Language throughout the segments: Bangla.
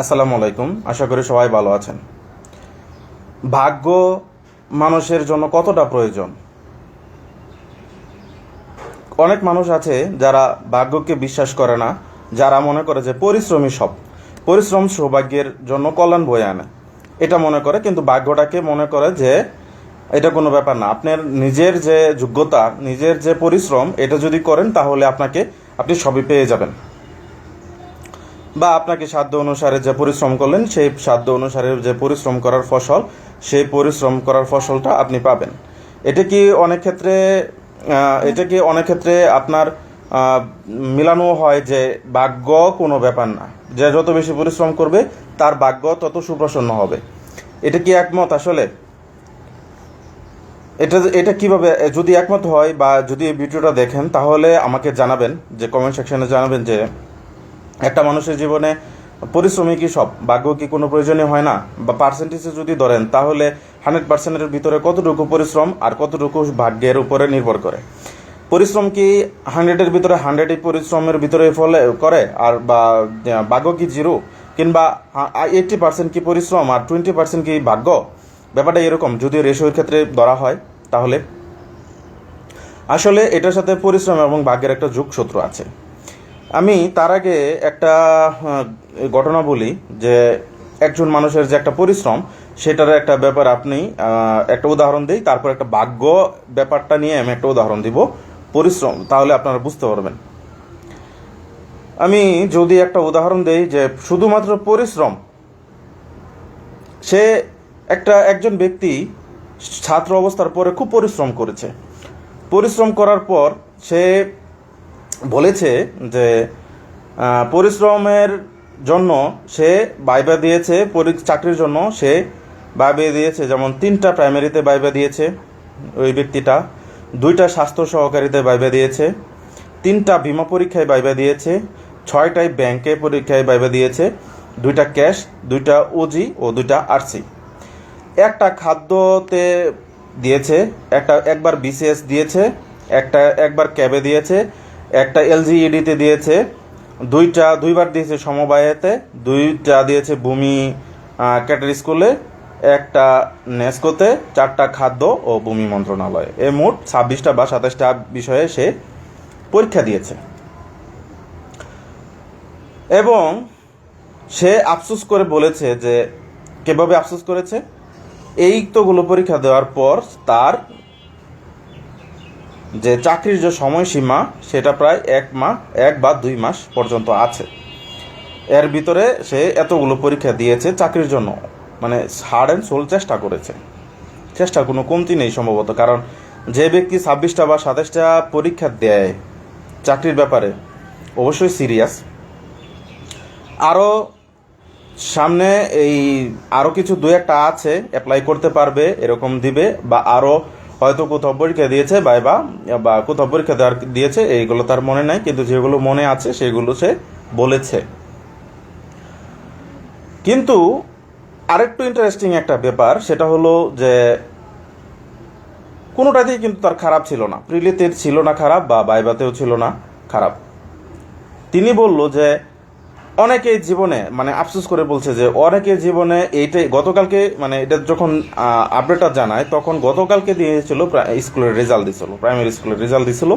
আসসালামু আলাইকুম। আশা করি সবাই ভালো আছেন। ভাগ্য মানুষের জন্য কতটা প্রয়োজন? অনেক মানুষ আছে যারা ভাগ্যকে বিশ্বাস করে না, যারা মনে করে যে পরিশ্রমী সব। পরিশ্রম সৌভাগ্যের জন্য কল্যাণ বয়ে আনে। এটা মনে করে, কিন্তু ভাগ্যটাকে মনে করে যে এটা কোনো ব্যাপার না। আপনার নিজের যে যোগ্যতা, নিজের যে পরিশ্রম, এটা যদি করেন, তাহলে আপনাকে, আপনি সবই পেয়ে যাবেন। বা আপনাকে সাধ্য অনুসারে যে পরিশ্রম করলেন, সেই সাধ্য অনুসারে যে পরিশ্রম করার ফসল, সেই পরিশ্রম করার ফসলটা আপনি পাবেন। এটা কি অনেক ক্ষেত্রে এটা কি অনেক ক্ষেত্রে আপনার মিলানো হয় যে ভাগ্য কোনো ব্যাপার না। যে যত বেশি পরিশ্রম করবে, তার ভাগ্য তত সুপ্রসন্ন হবে। এটা কি একমত আসলে? এটা এটা কীভাবে, যদি একমত হয় বা যদি ভিডিওটা দেখেন, তাহলে আমাকে জানাবেন, যে কমেন্ট সেকশনে জানাবেন যে একটা মানুষের জীবনে পরিশ্রমী কি সব? ভাগ্য কি কোনো প্রয়োজনীয় হয় না? বা পার্সেন্টেজে যদি ধরেন, তাহলে হান্ড্রেড পার্সেন্টের ভিতরে কতটুকু পরিশ্রম আর কতটুকু ভাগ্যের উপরে নির্ভর করে? পরিশ্রম কি হান্ড্রেডের ভিতরে হান্ড্রেডই পরিশ্রমের ভিতরে ফলে, করে? আর বা ভাগ্য কি জিরো কিংবা এইটটি পার্সেন্ট কি পরিশ্রম আর টোয়েন্টি পার্সেন্ট কি ভাগ্য? ব্যাপারটা এরকম যদি রেশোর ক্ষেত্রে ধরা হয়, তাহলে। আসলে এটার সাথে পরিশ্রম এবং ভাগ্যের একটা যোগসূত্র আছে। আমি তার আগে একটা ঘটনা বলি যে একজন মানুষের যে একটা পরিশ্রম, সেটার একটা ব্যাপার আপনি একটা উদাহরণ দিই, তারপর একটা ভাগ্য ব্যাপারটা নিয়ে আমি একটা উদাহরণ দিব। পরিশ্রম, তাহলে আপনারা বুঝতে পারবেন। আমি যদি একটা উদাহরণ দেই যে শুধুমাত্র পরিশ্রম, সে একটা, একজন ব্যক্তি ছাত্র অবস্থার পরে খুব পরিশ্রম করেছে। পরিশ্রম করার পর সে বলেছে যে পরিশ্রমের জন্য সে বাইবা দিয়েছে চাকরির জন্য সে বাইবা দিয়েছে। যেমন তিনটা প্রাইমারিতে বাইবা দিয়েছে ওই ব্যক্তিটা, দুইটা স্বাস্থ্য সহকারীতে বাইবা দিয়েছে, তিনটা বিমা পরীক্ষায় বাইবা দিয়েছে, ছয়টায় ব্যাংকে পরীক্ষায় বাইবা দিয়েছে, দুইটা ক্যাশ, দুইটা ওজি ও দুইটা আরসি। একটা খাদ্যতে দিয়েছে, একটা একবার বিসিএস দিয়েছে, একটা একবার ক্যাবে দিয়েছে একটা এলজিইডিতে দিয়েছে, দুইটা, দুইবার দিয়েছে সমবায়েতে, দুইটা দিয়েছে ভূমি ক্যাটার স্কুলে, একটা নেস্কোতে, চারটা খাদ্য ও ভূমি মন্ত্রণালয়ে। এ মোট ছাব্বিশটা বা সাতাশটা বিষয়ে সে পরীক্ষা দিয়েছে। এবং সে আফসোস করে বলেছে যে, কীভাবে আফসোস করেছে? এই তোগুলো পরীক্ষা দেওয়ার পর তার যে চাকরির যে সময়সীমা, সেটা প্রায় এক মাস এক বা দুই মাস পর্যন্ত আছে। এর ভিতরে সে এতগুলো পরীক্ষা দিয়েছে চাকরির জন্য। মানে হার্ড অ্যান্ড সোল চেষ্টা করেছে। চেষ্টার কোনো কমতি নেই সম্ভবত, কারণ যে ব্যক্তি ছাব্বিশটা বা সাতাশটা পরীক্ষা দেয় চাকরির ব্যাপারে, অবশ্যই সিরিয়াস আরও সামনে এই আরও কিছু দু একটা আছে অ্যাপ্লাই করতে পারবে, এরকম দিবে, বা আরও হয়তো কোথাও পরীক্ষা দিয়েছে, বা বা কোথাও পরীক্ষা দেওয়ার দিয়েছে, এইগুলো তার মনে নাই, কিন্তু যেগুলো মনে আছে, সেগুলো সে বলেছে। কিন্তু আরেকটু ইন্টারেস্টিং একটা ব্যাপার, সেটা হলো যে কোনোটাতেই কিন্তু তার খারাপ ছিল না। প্রিলিতে ছিল না খারাপ, বা বাইবাতেও ছিল না খারাপ। তিনি বলল যে অনেকের জীবনে মানে আফসোস করে বলছে যে অনেকে জীবনে এইটাই, গতকালকে মানে এটা যখন আপডেটটা জানায়, তখন গতকালকে দিয়েছিল স্কুলের রেজাল্ট দিছিল প্রাইমারি স্কুলের রেজাল্ট দিছিল,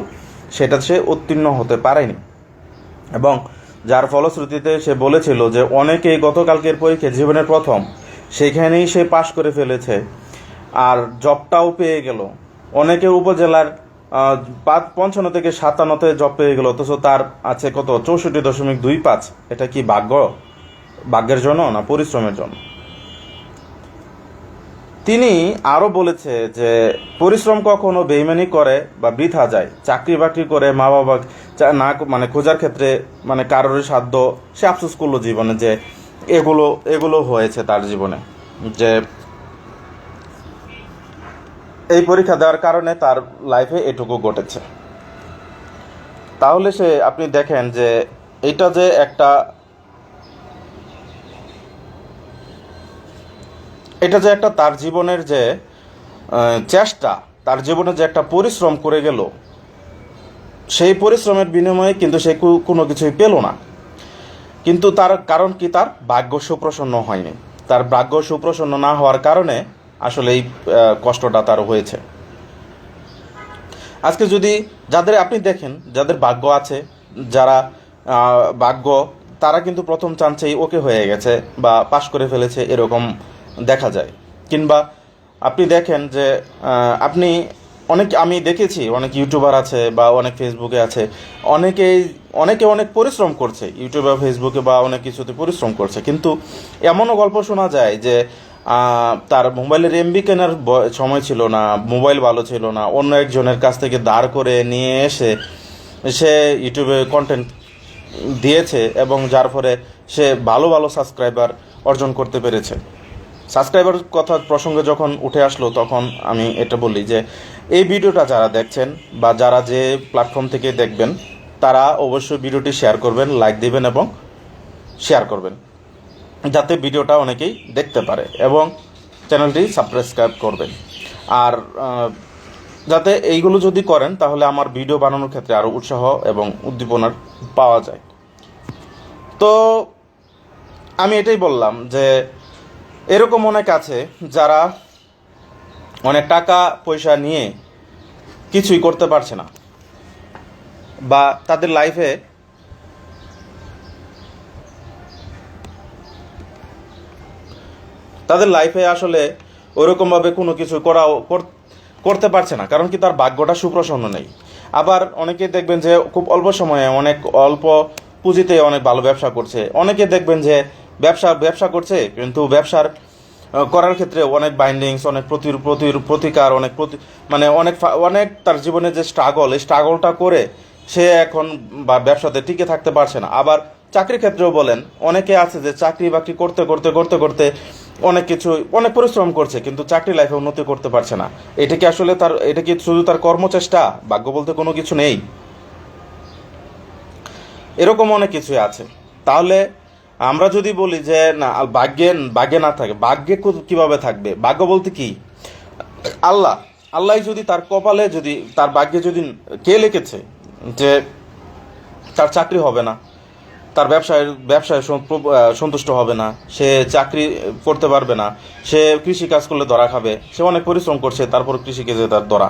সেটা সে উত্তীর্ণ হতে পারেনি। এবং যার ফলশ্রুতিতে সে বলেছিল যে অনেকেই গতকালকের পরীক্ষা জীবনের প্রথম, সেখানেই সে পাশ করে ফেলেছে, আর জবটাও পেয়ে গেল। অনেকে উপজেলার পঞ্চান্ন থেকে সাতান্নতে জব পেয়ে গেল, অথচ তার আছে কত? চৌষট্টি দশমিক দুই পাঁচ। এটা কি ভাগ্য? ভাগ্যের জন্য না পরিশ্রমের জন্য? তিনি আরও বলেছে যে, পরিশ্রম কখনো বেইমানি করে বা বৃথা যায়। চাকরি বাকরি করে মা বাবা না মানে খোঁজার ক্ষেত্রে মানে কারোর সাধ্য, সে আফসোস করল জীবনে যে এগুলো এগুলো হয়েছে তার জীবনে। যে এই পরীক্ষা দেওয়ার কারণে তার লাইফে এটুকু ঘটেছে। তাহলে সে, আপনি দেখেন যে এটা যে একটা, এটা যে একটা তার জীবনের যে চেষ্টা, তার জীবনে যে একটা পরিশ্রম করে গেল, সেই পরিশ্রমের বিনিময়ে কিন্তু সে কোনো কিছুই পেল না। কিন্তু তার কারণ কি? তার ভাগ্য সুপ্রসন্ন হয়নি। তার ভাগ্য সুপ্রসন্ন না হওয়ার কারণে আসলে এই কষ্টটা তার হয়েছে। আজকে যদি যাদের আপনি দেখেন, যাদের ভাগ্য আছে, যারা ভাগ্য, তারা কিন্তু প্রথম চান্সেই ওকে হয়ে গেছে বা পাশ করে ফেলেছে এরকম দেখা যায়। কিংবা আপনি দেখেন যে আপনি অনেক, আমি দেখেছি অনেক ইউটিউবার আছে বা অনেক ফেসবুকে আছে, অনেকেই, অনেকে অনেক পরিশ্রম করছে, ইউটিউবে ফেসবুকে বা অনেক কিছুতে পরিশ্রম করছে। কিন্তু এমনও গল্প শোনা যায় যে তার মোবাইলের এমবি কেনার সময় ছিল না, মোবাইল ভালো ছিল না, অন্য একজনের কাছ থেকে দাঁড় করে নিয়ে এসে সে ইউটিউবে কন্টেন্ট দিয়েছে এবং যার ফলে সে ভালো ভালো সাবস্ক্রাইবার অর্জন করতে পেরেছে। সাবস্ক্রাইবার কথা প্রসঙ্গে যখন উঠে আসলো তখন আমি এটা বলি যে, এই ভিডিওটা যারা দেখছেন বা যারা যে প্ল্যাটফর্ম থেকে দেখবেন, তারা অবশ্যই ভিডিওটি শেয়ার করবেন লাইক দিবেন এবং শেয়ার করবেন। যাতে ভিডিওটা অনেকেই দেখতে পারে এবং চ্যানেলটি সাবস্ক্রাইব করবেন আর যাতে এইগুলো যদি করেন, তাহলে আমার ভিডিও বানানোর ক্ষেত্রে আরও উৎসাহ এবং উদ্দীপনার পাওয়া যায়। তো আমি এটাই বললাম যে, এরকম অনেক আছে যারা অনেক টাকা, পয়সা নিয়ে কিছুই করতে পারছে না বা তাদের লাইফে তাদের লাইফে আসলে ওরকমভাবে কোনো কিছু করাও কর- করতে পারছে না, কারণ কি তার ভাগ্যটা সুপ্রসন্ন নেই। আবার অনেকে দেখবেন যে খুব অল্প সময়ে অনেক অল্প পুঁজিতে অনেক ভালো ব্যবসা করছে। অনেকে দেখবেন যে ব্যবসা ব্যবসা করছে, কিন্তু ব্যবসার করার ক্ষেত্রে অনেক বাইন্ডিংস অনেক প্রতি প্রতির, প্রতিকার, অনেক প্রতি মানে অনেক অনেক তার জীবনে যে স্ট্রাগল এই স্ট্রাগলটা করে সে এখন বা ব্যবসাতে টিকে থাকতে পারছে না। আবার চাকরির ক্ষেত্রেও বলেন, অনেকে আছে যে চাকরি বাকরি করতে করতে করতে করতে অনেক কিছু, অনেক পরিশ্রম করছে, কিন্তু চাকরি লাইফে উন্নতি করতে পারছে না। এটা কি আসলে তার, এটা কি শুধু তার কর্মচেষ্টা? ভাগ্য বলতে কোনো কিছু নেই। এরকম অনেক কিছুই আছে। তাহলে আমরা যদি বলি যে, না ভাগ্যে ভাগ্যে না থাকে, ভাগ্যে কীভাবে থাকবে? ভাগ্য বলতে কি? আল্লাহ আল্লাহ যদি তার কপালে যদি, তার ভাগ্যে যদি কে লিখেছে যে, তার চাকরি হবে না তার ব্যবসায় ব্যবসায় সন্তুষ্ট হবে না। সে চাকরি করতে পারবে না। সে কৃষি কাজ করলে ধরা খাবে। সে অনেক পরিশ্রম করছে, তারপর কৃষিকাজে তার ধরা।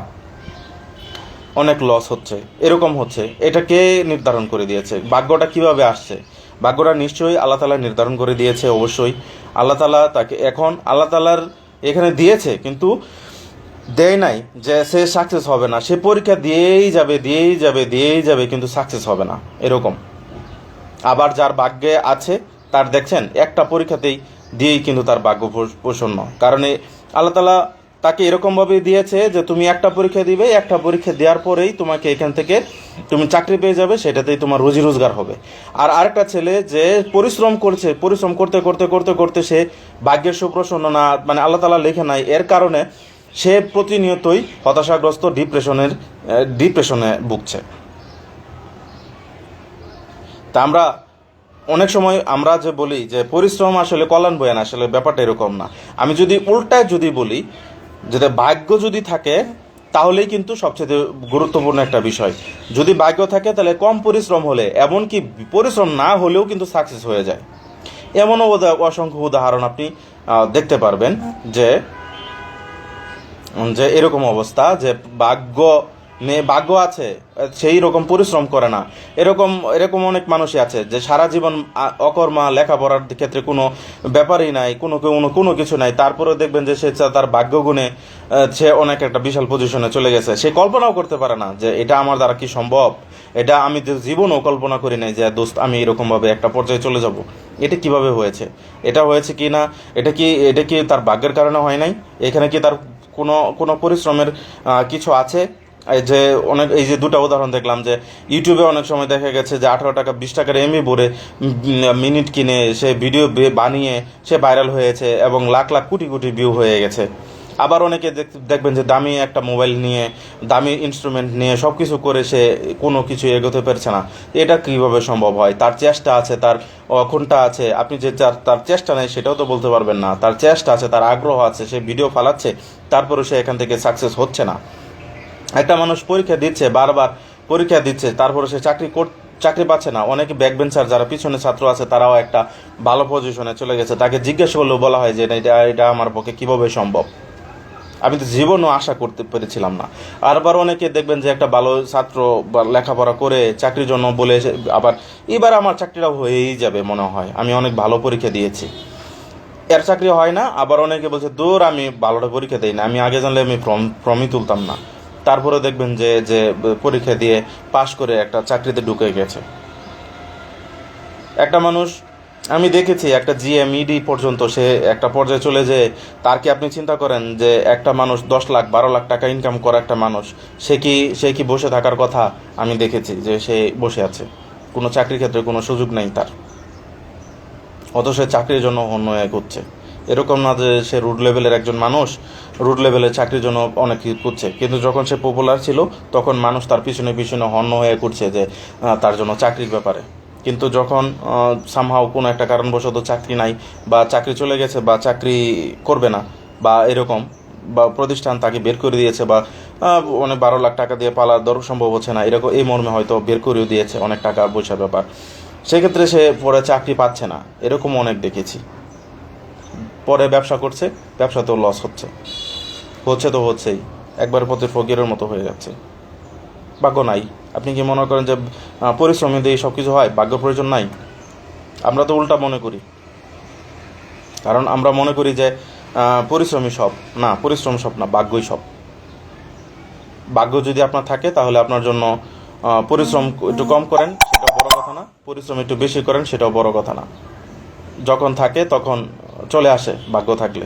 অনেক লস হচ্ছে। এরকম হচ্ছে। এটা কে নির্ধারণ করে দিয়েছে? ভাগ্যটা কীভাবে আসছে? ভাগ্যটা নিশ্চয়ই আল্লাহ তালা নির্ধারণ করে দিয়েছে, অবশ্যই। আল্লাহ তালা তাকে এখন, আল্লাহ তালার এখানে দিয়েছে, কিন্তু দেয় নাই যে সে সাকসেস হবে না। সে পরীক্ষা দিয়েই যাবে দিয়েই যাবে দিয়েই যাবে, কিন্তু সাকসেস হবে না। এরকম। আবার যার ভাগ্যে আছে, তার দেখছেন, একটা পরীক্ষাতেই দিয়েই কিন্তু তার ভাগ্য প্রসন্ন। কারণ আল্লাহ তালা তাকে এরকমভাবে দিয়েছে যে তুমি একটা পরীক্ষা দিবে, একটা পরীক্ষা দেওয়ার পরেই তোমাকে এখান থেকে তুমি চাকরি পেয়ে যাবে, সেটাতেই তোমার রুজি রোজগার হবে। আর আরেকটা ছেলে যে পরিশ্রম করছে, পরিশ্রম করতে করতে করতে করতে সে ভাগ্যের সুপ্রসন্ন না মানে আল্লাহ তালা লেখে নাই। এর কারণে সে প্রতিনিয়তই হতাশাগ্রস্ত, ডিপ্রেশনের ডিপ্রেশনে ভুগছে। তা আমরা অনেক সময় আমরা যে বলি যে পরিশ্রম আসলে কল্যাণ বয়ান আসলে ব্যাপারটা এরকম না। আমি যদি উল্টায় যদি বলি যেটা ভাগ্য যদি থাকে, তাহলেই কিন্তু সবচেয়ে গুরুত্বপূর্ণ একটা বিষয়। যদি ভাগ্য থাকে, তাহলে কম পরিশ্রম হলে, এমনকি পরিশ্রম না হলেও কিন্তু সাকসেস হয়ে যায়। এমনও অসংখ্য উদাহরণ আপনি দেখতে পারবেন যে যে এরকম অবস্থা যে ভাগ্য মেয়ে ভাগ্য আছে, সেই রকম পরিশ্রম করে না। এরকম এরকম অনেক মানুষই আছে যে সারা জীবন অকর্মা, লেখাপড়ার ক্ষেত্রে কোনো ব্যাপারই নাই, কোনো কোনো কোনো কিছু নাই। তারপরেও দেখবেন যে সে তার ভাগ্য গুণে সে অনেক একটা বিশাল পজিশনে চলে গেছে। সে কল্পনাও করতে পারে না যে এটা আমার দ্বারা কি সম্ভব? এটা আমি যে জীবনও কল্পনা করি নাই যে, দোস্ত, আমি এরকমভাবে একটা পর্যায়ে চলে যাব। এটা কীভাবে হয়েছে? এটা হয়েছে কি না? এটা কি এটা কি তার ভাগ্যের কারণে হয় নাই? এখানে কি তার কোনো কোনো পরিশ্রমের কিছু আছে? যে অনেক এই যে দুটা উদাহরণ দেখলাম যে ইউটিউবে অনেক সময় দেখা গেছে যে আঠারো টাকা বিশ টাকার এমবি ভরে মিনিট কিনে সে ভিডিও বানিয়ে সে ভাইরাল হয়েছে এবং লাখ লাখ কোটি কোটি ভিউ হয়ে গেছে। আবার অনেকে দেখ- দেখবেন যে দামি একটা মোবাইল নিয়ে, দামি ইনস্ট্রুমেন্ট নিয়ে সব কিছু করে সে কোনো কিছু এগোতে পারছে না। এটা কীভাবে সম্ভব হয়? তার চেষ্টা আছে, তার অখনটা আছে। আপনি যে তার চেষ্টা নেই সেটাও তো বলতে পারবেন না। তার চেষ্টা আছে, তার আগ্রহ আছে, সে ভিডিও ফালাচ্ছে তারপরে সে এখান থেকে সাকসেস হচ্ছে না। একটা মানুষ পরীক্ষা দিচ্ছে, বারবার পরীক্ষা দিচ্ছে, তারপরে সে চাকরি কর- চাকরি পাচ্ছে না। অনেকে ব্যাক বেঞ্চার যারা পিছনে ছাত্র আছে, তারাও একটা ভালো পজিশনে চলে গেছে। তাকে জিজ্ঞেস করলেও বলা হয় যে এটা এটা আমার পক্ষে কীভাবে সম্ভব? আমি তো জীবনও আশা করতে পেরেছিলাম না। আর আবার অনেকে দেখবেন যে, একটা ভালো ছাত্র বা লেখাপড়া করে চাকরির জন্য বলে আবার এবার আমার চাকরিটা হয়েই যাবে মনে হয়। আমি অনেক ভালো পরীক্ষা দিয়েছি। এর চাকরি হয় না, আবার অনেকে বলছে, দূর, আমি ভালোটা পরীক্ষা দিই না। আমি আগে জানলে আমি ফর্ম ফর্মই তুলতাম না। তারপরে দেখবেন যে যে পরীক্ষা দিয়ে পাশ করে একটা চাকরিতে ঢুকে গেছে। একটা মানুষ, আমি দেখেছি একটা জিএমইডি পর্যন্ত সে একটা পর্যায়ে চলে যে তার কি আপনি চিন্তা করেন যে একটা মানুষ দশ লাখ, বারো লাখ টাকা ইনকাম করা একটা মানুষ, সে কি সে কি বসে থাকার কথা আমি দেখেছি যে সে বসে আছে। কোনো চাকরির ক্ষেত্রে কোনো সুযোগ নেই তার। সে চাকরির জন্য অন্য এক হচ্ছে এরকম না যে সে রুট লেভেলের একজন মানুষ রুট লেভেলের চাকরির জন্য অনেক করছে কিন্তু যখন সে পপুলার ছিল, তখন মানুষ তার পিছনে পিছনে হন্য হয়ে করছে যে তার জন্য চাকরির ব্যাপারে। কিন্তু যখন সামহাও কোনো একটা কারণবশত চাকরি নাই, বা চাকরি চলে গেছে, বা চাকরি করবে না, বা এরকম, বা প্রতিষ্ঠান তাকে বের করে দিয়েছে, বা অনেক বারো লাখ টাকা দিয়ে পালার দর সম্ভব হচ্ছে না, এরকম, এই মর্মে হয়তো বের করেও দিয়েছে অনেক টাকা পয়সার ব্যাপার। সেক্ষেত্রে সে পরে চাকরি পাচ্ছে না এরকম অনেক দেখেছি। পরে ব্যবসা করছে, ব্যবসাতেও লস হচ্ছে। হচ্ছে তো হচ্ছেই। একবার প্রতি ফকিরের মতো হয়ে যাচ্ছে। ভাগ্য নাই। আপনি কি মনে করেন যে পরিশ্রমী দিয়ে সব কিছু হয়? ভাগ্য প্রয়োজন নাই? আমরা তো উল্টা মনে করি। কারণ আমরা মনে করি যে পরিশ্রমী সব। না, পরিশ্রম সব না, ভাগ্যই সব। ভাগ্য যদি আপনার থাকে, তাহলে আপনার জন্য পরিশ্রম একটু কম করেন, সেটাও বড় কথা না। পরিশ্রম একটু বেশি করেন, সেটাও বড় কথা না। যখন থাকে, তখন চলে আসে ভাগ্য থাকলে।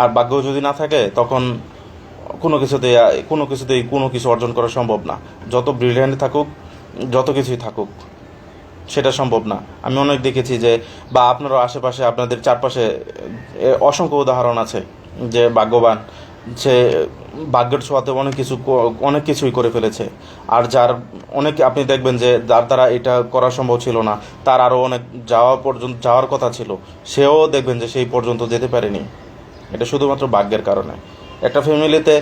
আর ভাগ্য যদি না থাকে, তখন কোনো কিছুতে কোনো কিছুতেই কোনো কিছু অর্জন করা সম্ভব না। যত ব্রিলিয়ান্ট থাকুক, যত কিছুই থাকুক, সেটা সম্ভব না। আমি অনেক দেখেছি যে, বা আপনারও আশেপাশে, আপনাদের চারপাশে অসংখ্য উদাহরণ আছে যে ভাগ্যবান সে ভাগ্যের ছোঁয়াতে অনেক কিছু অনেক কিছুই করে ফেলেছে। আর যার অনেক, আপনি দেখবেন যে যার দ্বারা এটা করা সম্ভব ছিল না, তার আরও অনেক যাওয়া পর্যন্ত, যাওয়ার কথা ছিল, সেও দেখবেন যে সেই পর্যন্ত যেতে পারেনি। এটা শুধুমাত্র ভাগ্যের কারণে। একটা ফ্যামিলিতে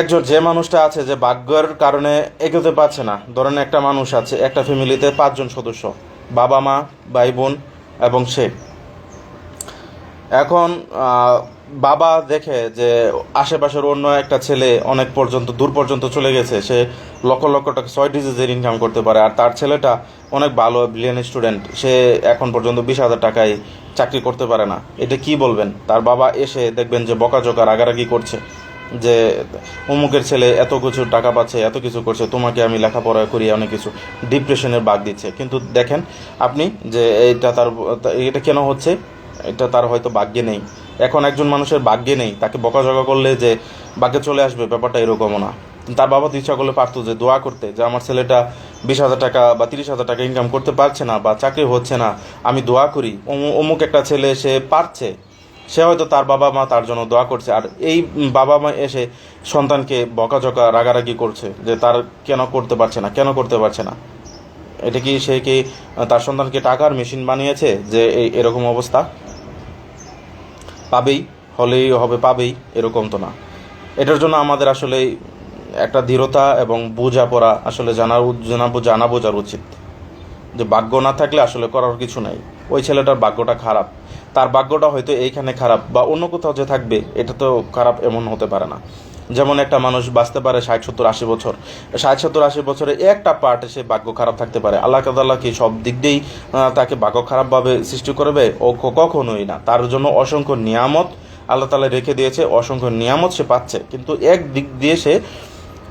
একজন, যে মানুষটা আছে যে ভাগ্যের কারণে এগোতে পারছে না, ধরেন একটা মানুষ আছে, একটা ফ্যামিলিতে পাঁচজন সদস্য, বাবা মা, ভাই বোন এবং সে। এখন বাবা দেখে যে আশেপাশের অন্য একটা ছেলে অনেক পর্যন্ত, দূর পর্যন্ত চলে গেছে, সে লক্ষ লক্ষ টাকা, ছয় ডিজিটের ইনকাম করতে পারে। আর তার ছেলেটা অনেক ভালো ব্রিলিয়ান স্টুডেন্ট সে এখন পর্যন্ত বিশ হাজার টাকায় চাকরি করতে পারে না। এটা কি বলবেন? তার বাবা এসে দেখবেন যে বকাঝকা, রাগারাগি করছে, যে অমুকের ছেলে এত কিছু টাকা পাচ্ছে, এত কিছু করছে, তোমাকে আমি লেখাপড়া করি অনেক কিছু ডিপ্রেশনের বাগ দিচ্ছে। কিন্তু দেখেন আপনি যে এটা তার, এটা কেন হচ্ছে? এটা তার হয়তো ভাগ্যে নেই। এখন একজন মানুষের ভাগ্যে নেই, তাকে বকাঝকা করলে যে ভাগ্যে চলে আসবে, ব্যাপারটা এরকমও না। তার বাবা তো ইচ্ছা করলে পারতো যে দোয়া করতে, যে আমার ছেলেটা বিশ হাজার টাকা বা তিরিশ হাজার টাকা ইনকাম করতে পারছে না বা চাকরি হচ্ছে না, আমি দোয়া করি। অমু- অমুক একটা ছেলে সে পারছে, সে হয়তো তার বাবা মা তার জন্য দোয়া করছে, আর এই বাবা মা এসে সন্তানকে বকাঝকা, রাগারাগি করছে, যে তার কেন করতে পারছে না, কেন করতে পারছে না। এটা কি সে কি তার সন্তানকে টাকার মেশিন বানিয়েছে, যে এরকম অবস্থা? পাবেই, হলেই হবে পাবেই, এরকম তো না। এটার জন্য আমাদের আসলে একটা দৃঢ়তা এবং বোঝাপড়া আসলে জানা জানাব জানা বোঝার উচিত। যে ভাগ্য না থাকলে আসলে করার কিছু নাই। ওই ছেলেটার ভাগ্যটা খারাপ। তার ভাগ্যটা হয়তো এইখানে খারাপ বা অন্য কোথাও যে থাকবে, এটা তো খারাপ এমন হতে পারে না। যেমন একটা মানুষ বাঁচতে পারে ষাট, সত্তর, আশি বছর। ষাট, সত্তর, আশি বছরে একটা পার্টে সে ভাগ্য খারাপ থাকতে পারে। আল্লাহ তাল্লাহ কি সব দিক দিয়েই তাকে ভাগ্য খারাপভাবে সৃষ্টি করবে? ও কখনোই না। তার জন্য অসংখ্য নিয়ামত আল্লাহ তালা রেখে দিয়েছে, অসংখ্য নিয়ামত সে পাচ্ছে। কিন্তু এক দিক দিয়ে সে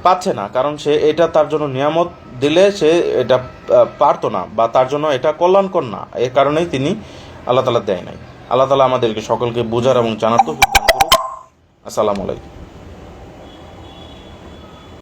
পাচ্ছে না, কারণ সে এটা তার জন্য নিয়ামত দিলে সে এটা পারতো না বা তার জন্য এটা কল্যাণকর না। এর কারণেই তিনি আল্লাহ তালা দেয় নাই। আল্লাহ তালা আমাদেরকে সকলকে বোঝার এবং জানার তো আসসালামু আলাইকুম।